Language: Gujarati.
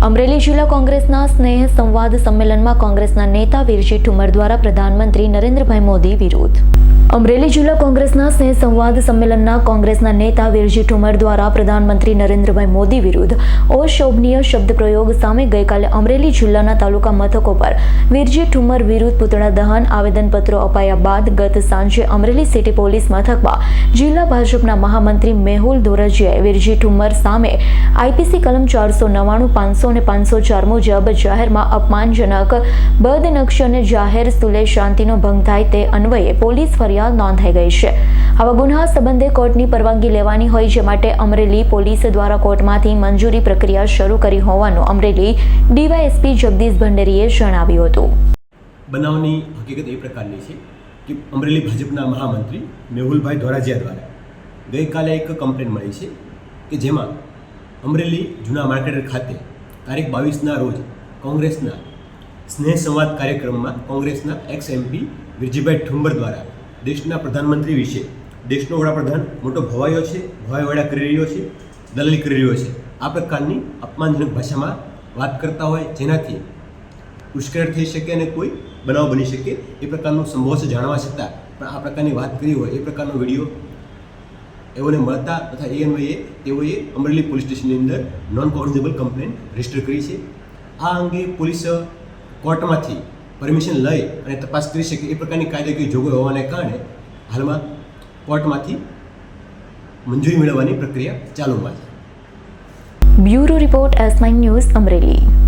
અમરેલી જિલ્લા કોંગ્રેસના સ્નેહ સંવાદ સંમેલનમાં કોંગ્રેસના નેતા વીરજી ઠુમર દ્વારા પ્રધાનમંત્રી નરેન્દ્રભાઈ મોદી વિરુદ્ધ અમરેલી જિલ્લા કોંગ્રેસના સ્નેહ સંવાદ સંમેલનના કોંગ્રેસના નેતા વીરજી ઠુમર દ્વારા પ્રધાનમંત્રી નરેન્દ્રભાઈ મોદી વિરુદ્ધ અશોભનીય શબ્દ પ્રયોગ સામે ગઈકાલે અમરેલી જિલ્લાના તાલુકા મથકો પર વીરજી ઠુમર વિરુદ્ધ પુતળા દહન આવેદનપત્રો અપાયા બાદ ગત સાંજે અમરેલી સિટી પોલીસ મથકમાં જિલ્લા ભાજપના મહામંત્રી મેહુલ ધોરજીયાએ વીરજી ઠુમર સામે આઈપીસી કલમ ચારસો નવ્વાણું, પાંચસો અને પાંચસો ચાર મુજબ જાહેરમાં અપમાનજનક, બદનક્ષ અને જાહેર સુલે શાંતિનો ભંગ થાય તે અન્વયે પોલીસ ફરિયાદ નોંધાઈ ગઈ છે. આવા ગુન્હા સંબંધે કોર્ટની પરવાનગી લેવાની હોય છે માટે અમરેલી પોલીસ દ્વારા કોર્ટમાંથી મંજૂરી પ્રક્રિયા શરૂ કરી હોવાનું અમરેલી ડીવાયએસપી જગદીશ ભંડેરીએ જણાવ્યું હતું. બનાવની હકીકત એ પ્રકારની છે કે અમરેલી ભાજપના મહામંત્રી મેહુલભાઈ ધોરાજીયા દ્વારા ગઈકાલે એક કમ્પ્લેન મળી છે કે જેમાં અમરેલી જૂના માર્કેટ ખાતે તારીખ બાવીસના રોજ કોંગ્રેસના સ્નેહ સંવાદ કાર્યક્રમમાં કોંગ્રેસના એક્સ એમપી વિરજીભાઈ ઠુંબર દ્વારા દેશના પ્રધાનમંત્રી વિશે. દેશનો વડાપ્રધાન મોટો ભવાયો છે ભવાઈવાડા કરી રહ્યો છે, દલાલી કરી રહ્યો છે. આ પ્રકારની અપમાનજનક ભાષામાં વાત કરતા હોય જેનાથી ઉશ્કેર થઈ શકે અને કોઈ બનાવ બની શકે એ પ્રકારનો સંભવ છે જાણવા છતાં. પણ આ પ્રકારની વાત કરી હોય, એ પ્રકારનો વીડિયો એઓને મળતા તથા એ અન્વયે તેઓએ અમરેલી પોલીસ સ્ટેશનની અંદર નોન કોગ્નિઝેબલ કમ્પ્લેન રજિસ્ટર કરી છે. આ અંગે પોલીસ કોર્ટમાંથી પરમિશન લઈ અને તપાસ કરી શકે એ પ્રકારની કાયદાકીય જોગવાઈ હોવાને કારણે હાલમાં કોર્ટમાંથી મંજૂરી મેળવવાની પ્રક્રિયા ચાલુમાં છે. Bureau report S news Amreli.